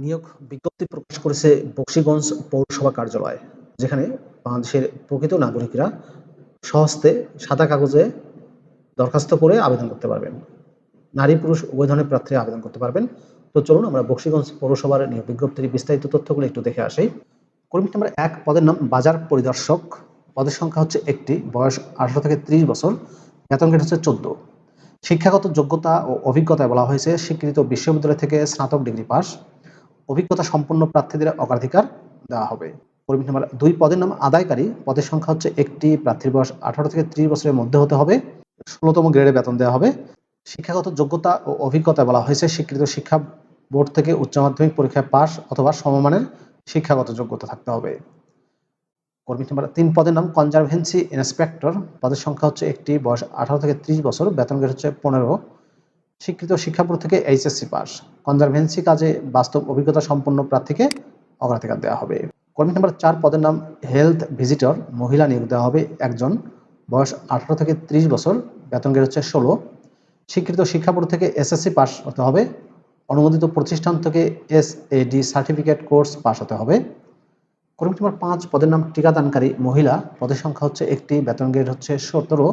নিয়োগ বিজ্ঞপ্তি প্রকাশ করেছে বক্সিগঞ্জ পৌরসভা কার্যালয়, যেখানে বাংলাদেশের প্রকৃত নাগরিকরা সহস্তে সাদা কাগজে দরখাস্ত করে আবেদন করতে পারবেন। নারী, পুরুষ, উভয় ধরনের প্রার্থীরা আবেদন করতে পারবেন। তো চলুন আমরা বক্সিগঞ্জ পৌরসভার নিয়োগ বিজ্ঞপ্তির বিস্তারিত তথ্যগুলো একটু দেখে আসি। কর্মী নাম্বার এক, পদের নাম বাজার পরিদর্শক। পদের সংখ্যা হচ্ছে একটি, বয়স আঠারো থেকে ত্রিশ বছর। বেতন গ্রেড হচ্ছে চোদ্দ। শিক্ষাগত যোগ্যতা ও অভিজ্ঞতায় বলা হয়েছে, স্বীকৃত বিশ্ববিদ্যালয় থেকে স্নাতক ডিগ্রি পাস অভিজ্ঞতা সম্পন্ন প্রার্থীদের অগ্রাধিকার দেওয়া হবে। কর্মী নাম্বার দুই পদের নাম আদায়কারী। পদের সংখ্যা হচ্ছে একটি। প্রার্থীর বয়স আঠারো থেকে ত্রিশ বছরের মধ্যে হতে হবে। ষোলোতম গ্রেডে বেতন দেওয়া হবে। শিক্ষাগত যোগ্যতা ও অভিজ্ঞতা বলা হয়েছে। স্বীকৃত শিক্ষা বোর্ড থেকে উচ্চ মাধ্যমিক পরীক্ষায় পাস অথবা সমমানের শিক্ষাগত যোগ্যতা থাকতে হবে। কর্মী নাম্বার তিন পদের নাম কনজারভেন্সি ইন্সপেক্টর। পদের সংখ্যা হচ্ছে একটি। বয়স আঠারো থেকে ত্রিশ বছর। বেতন গ্রেড হচ্ছে পনেরো। স্বীকৃত শিক্ষা বোর্ড থেকে এইচএসসি পাস। কনজারভেন্সি কাজে বাস্তব অভিজ্ঞতা সম্পন্ন প্রার্থীকে অগ্রাধিকার দেওয়া হবে। কর্মী নাম্বার চার পদের নাম হেলথ ভিজিটর, মহিলা নিয়োগ দেওয়া হবে একজন। বয়স আঠারো থেকে ত্রিশ বছর, বেতন গ্রেড হচ্ছে ষোলো। স্বীকৃত শিক্ষা বোর্ড থেকে এসএসসি পাস হতে হবে। অনুমোদিত প্রতিষ্ঠান থেকে S AD certificate course pass হতে হবে। কর্মী নাম্বার পাঁচ পদের নাম টিকাদানকারী মহিলা। পদের সংখ্যা হচ্ছে একটি, বেতন গ্রেড হচ্ছে সতেরো।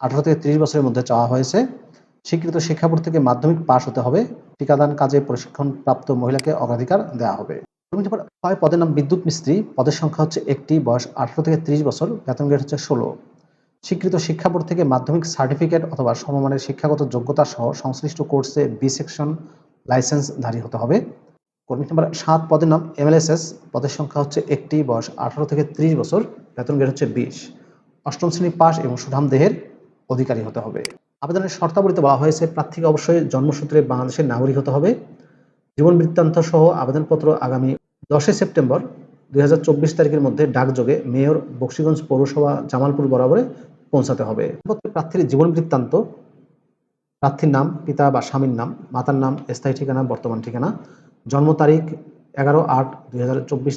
আঠারো থেকে ত্রিশ বছরের মধ্যে চাওয়া হয়েছে। স্বীকৃত শিক্ষা বোর্ড থেকে মাধ্যমিক পাশ হতে হবে। টিকাদান কাজে প্রশিক্ষণ প্রাপ্ত মহিলাকে অগ্রাধিকার দেওয়া হবে। কর্মী পদের নাম বিদ্যুৎ মিস্ত্রি। পদের সংখ্যা হচ্ছে একটি, বয়স আঠারো থেকে ত্রিশ বছর। বেতন গ্রেড হচ্ছে ষোলো। স্বীকৃত শিক্ষা বোর্ড থেকে মাধ্যমিক সার্টিফিকেট অথবা সমমানের শিক্ষাগত যোগ্যতা সহ সংশ্লিষ্ট কোর্সে বি সেকশন লাইসেন্সধারী হতে হবে। কর্মী নাম্বার সাত, পদের নাম এমএলএসএস পদের সংখ্যা হচ্ছে একটি, বয়স আঠারো থেকে ত্রিশ বছর। বেতন গ্রেড হচ্ছে বিশ। অষ্টম শ্রেণি পাস এবং সুঠাম দেহের অধিকারী হতে হবে। আবেদনের শর্তাবলীতে বলা হয়েছে, প্রার্থীকে অবশ্যই জন্মসূত্রে বাংলাদেশের নাগরিক হতে হবে। জীবন বৃত্তান্ত সহ আবেদনপত্র আগামী দশই সেপ্টেম্বর দুই হাজার চব্বিশ তারিখের মধ্যে ডাকযোগে মেয়র বক্সিগঞ্জ পৌরসভা জামালপুর বরাবরে পৌঁছাতে হবে। প্রার্থীর জীবন বৃত্তান্ত, প্রার্থীর নাম, পিতা বা স্বামীর নাম, মাতার নাম, স্থায়ী ঠিকানা, বর্তমান ঠিকানা, জন্ম তারিখ এগারো আট দুই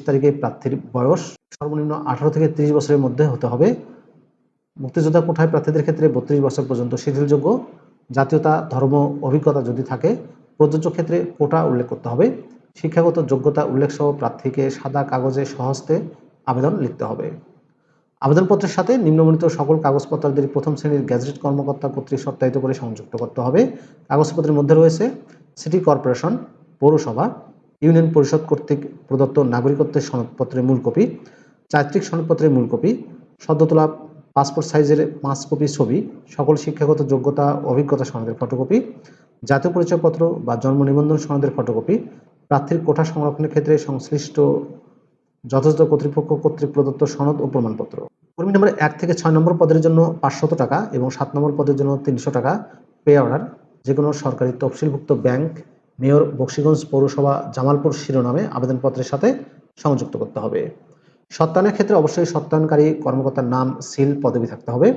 তারিখে প্রার্থীর বয়স সর্বনিম্ন আঠারো থেকে ত্রিশ বছরের মধ্যে হতে হবে। মুক্তিযোদ্ধা কোঠায় প্রার্থীদের ক্ষেত্রে বত্রিশ বছর পর্যন্ত শিথিলযোগ্য জাতীয়তা, ধর্ম, অভিজ্ঞতা যদি থাকে, প্রযোজ্য ক্ষেত্রে কোটা উল্লেখ করতে হবে। শিক্ষাগত যোগ্যতা উল্লেখ সহ প্রার্থীকে সাদা কাগজে সহস্তে আবেদন লিখতে হবে। আবেদনপত্রের সাথে নিম্নবর্ণিত সকল কাগজপত্রাদি প্রথম শ্রেণির গ্যাজেট কর্মকর্তা কর্তৃক সত্যায়িত করে সংযুক্ত করতে হবে। কাগজপত্রের মধ্যে রয়েছে সিটি কর্পোরেশন, পৌরসভা, ইউনিয়ন পরিষদ কর্তৃক প্রদত্ত নাগরিকত্বের সনদপত্রের মূল কপি, চারিত্রিক সনদপত্রের মূল কপি সদ্য তোলা পাসপোর্ট সাইজের পাঁচ কপি ছবি, সকল শিক্ষাগত যোগ্যতা, অভিজ্ঞতা সনদের ফটোকপি, জাতীয় পরিচয়পত্র বা জন্ম নিবন্ধন সনদের ফটোকপি, প্রার্থীর কোঠা সংরক্ষণের ক্ষেত্রে সংশ্লিষ্ট যথাযথ কর্তৃপক্ষ কর্তৃক প্রদত্ত সনদ ও প্রমাণপত্র। কর্মী নম্বর এক থেকে ছয় নম্বর পদের জন্য পাঁচশত টাকা এবং সাত নম্বর পদের জন্য তিনশো টাকা পে অর্ডার। যে কোনো সরকারি তফসিলভুক্ত ব্যাংক, মেয়র বক্সিগঞ্জ পৌরসভা, জামালপুর শিরোনামে আবেদনপত্রের সাথে সংযুক্ত করতে হবে। সত্যায়নের ক্ষেত্রে অবশ্যই সত্যায়নকারী কর্মকর্তার নাম, সিল পদবি থাকতে হবে।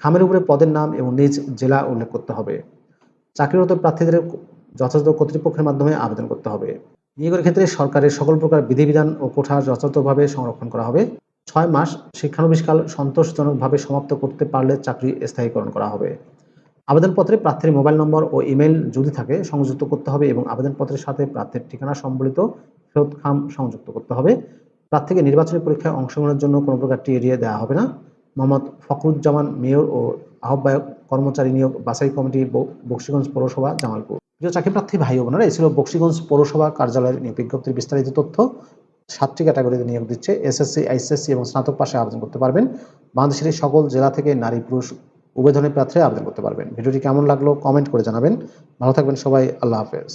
খামের উপরে পদের নাম এবং নিজ জেলা উল্লেখ করতে হবে। চাকরিরত প্রার্থীদের যথাযথ কর্তৃপক্ষের মাধ্যমে আবেদন করতে হবে। নিয়োগের ক্ষেত্রে সরকারের সকল প্রকার বিধিবিধান ও কোঠা যথাযথভাবে সংরক্ষণ করা হবে। ছয় মাস শিক্ষানবিষ্কাল সন্তোষজনকভাবে সমাপ্ত করতে পারলে চাকরি স্থায়ীকরণ করা হবে। আবেদনপত্রে প্রার্থীর মোবাইল নম্বর ও ইমেল যদি থাকে, সংযুক্ত করতে হবে এবং আবেদনপত্রের সাথে প্রার্থীর ঠিকানা সম্বলিত ফেরত খাম সংযুক্ত করতে হবে। প্রার্থীকে নির্বাচনী পরীক্ষায় অংশগ্রহণের জন্য কোনো প্রকারটি এড়িয়ে দেওয়া হবে না। মোহাম্মদ ফখরুজ্জামান মেয়র ও আহ্বায়ক কর্মচারী নিয়োগ বাছাই কমিটি বক্সিগঞ্জ পৌরসভা, জামালপুর। প্রিয় চাকরি প্রার্থী ভাই বোনেরা, এই ছিল বক্সিগঞ্জ পৌরসভা কার্যালয়ের বিজ্ঞপ্তির বিস্তারিত তথ্য। সাতটি ক্যাটাগরিতে নিয়োগ দিচ্ছে এসএসসি আইসিএসসি এবং স্নাতক পাশে আবেদন করতে পারবেন। বাংলাদেশের সকল জেলা থেকে নারী পুরুষ উভয় ধরনের প্রার্থী আবেদন করতে পারবেন। ভিডিওটি কেমন লাগল কমেন্ট করে জানাবেন। ভালো থাকবেন সবাই, আল্লাহ হাফেজ।